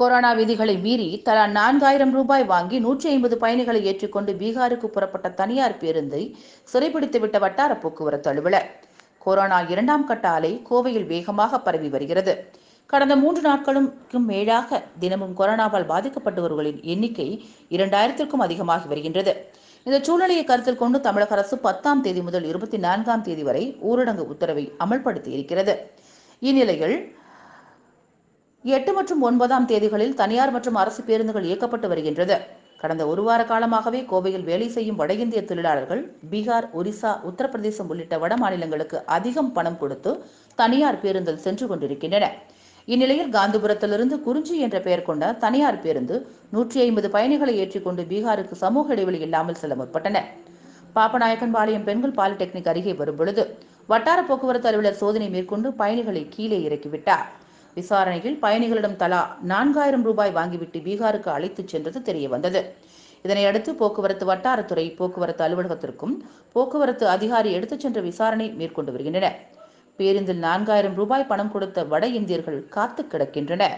Corona விதிகளை மீறி தலா நான்காயிரம் ரூபாய் வாங்கி நூற்றி ஐம்பது பயணிகளை ஏற்றிக்கொண்டு பீகாருக்கு புறப்பட்ட தனியார் பேருந்தை சிறைபிடித்துவிட்ட வட்டார போக்குவரத்து அலுவலர். கொரோனா இரண்டாம் கட்ட அலை கோவையில் வேகமாக பரவி வருகிறது. கடந்த மூன்று நாட்களுக்கும் மேலாக தினமும் கொரோனாவால் பாதிக்கப்பட்டவர்களின் எண்ணிக்கை இரண்டாயிரத்திற்கும் அதிகமாகி வருகின்றது. இந்த சூழ்நிலையை கருத்தில் கொண்டு தமிழக அரசு பத்தாம் தேதி முதல் இருபத்தி நான்காம் தேதி வரை ஊரடங்கு உத்தரவை அமல்படுத்தி இருக்கிறது இந்நிலையில் எட்டு மற்றும் ஒன்பதாம் தேதிகளில் தனியார் மற்றும் அரசு பேருந்துகள் இயக்கப்பட்டு வருகின்றது. கடந்த ஒரு வார காலமாகவே கோவையில் வேலை செய்யும் வட இந்திய தொழிலாளர்கள் பீகார் ஒரிசா உத்தரப்பிரதேசம் உள்ளிட்ட வட மாநிலங்களுக்கு அதிகம் பணம் கொடுத்து தனியார் பேருந்தில் சென்று கொண்டிருக்கின்றன. இந்நிலையில் காந்திபுரத்திலிருந்து குறிஞ்சி என்ற பெயர் கொண்ட தனியார் பேருந்து நூற்றி ஐம்பது பயணிகளை ஏற்றிக்கொண்டு பீகாருக்கு சமூக இடைவெளி இல்லாமல் செல்ல முற்பட்டன. பாப்பநாயக்கன்பாளையம் பெண்கள் பாலிடெக்னிக் அருகே வரும் பொழுது வட்டார போக்குவரத்து அலுவலர் சோதனை மேற்கொண்டு பயணிகளை கீழே இறக்கிவிட்டார். விசாரணையில் பயணிகளிடம் தலா நான்காயிரம் ரூபாய் வாங்கிவிட்டு பீகாருக்கு அழைத்துச் சென்றது தெரிய வந்தது இதனையடுத்து போக்குவரத்து வட்டாரத்துறை போக்குவரத்து அலுவலகத்திற்கும் போக்குவரத்து அதிகாரி எடுத்துச் சென்ற விசாரணை மேற்கொண்டு வருகின்றனர் பேருந்தில் நான்காயிரம் ரூபாய் பணம் கொடுத்த வட இந்தியர்கள் காத்து கிடக்கின்றனர்.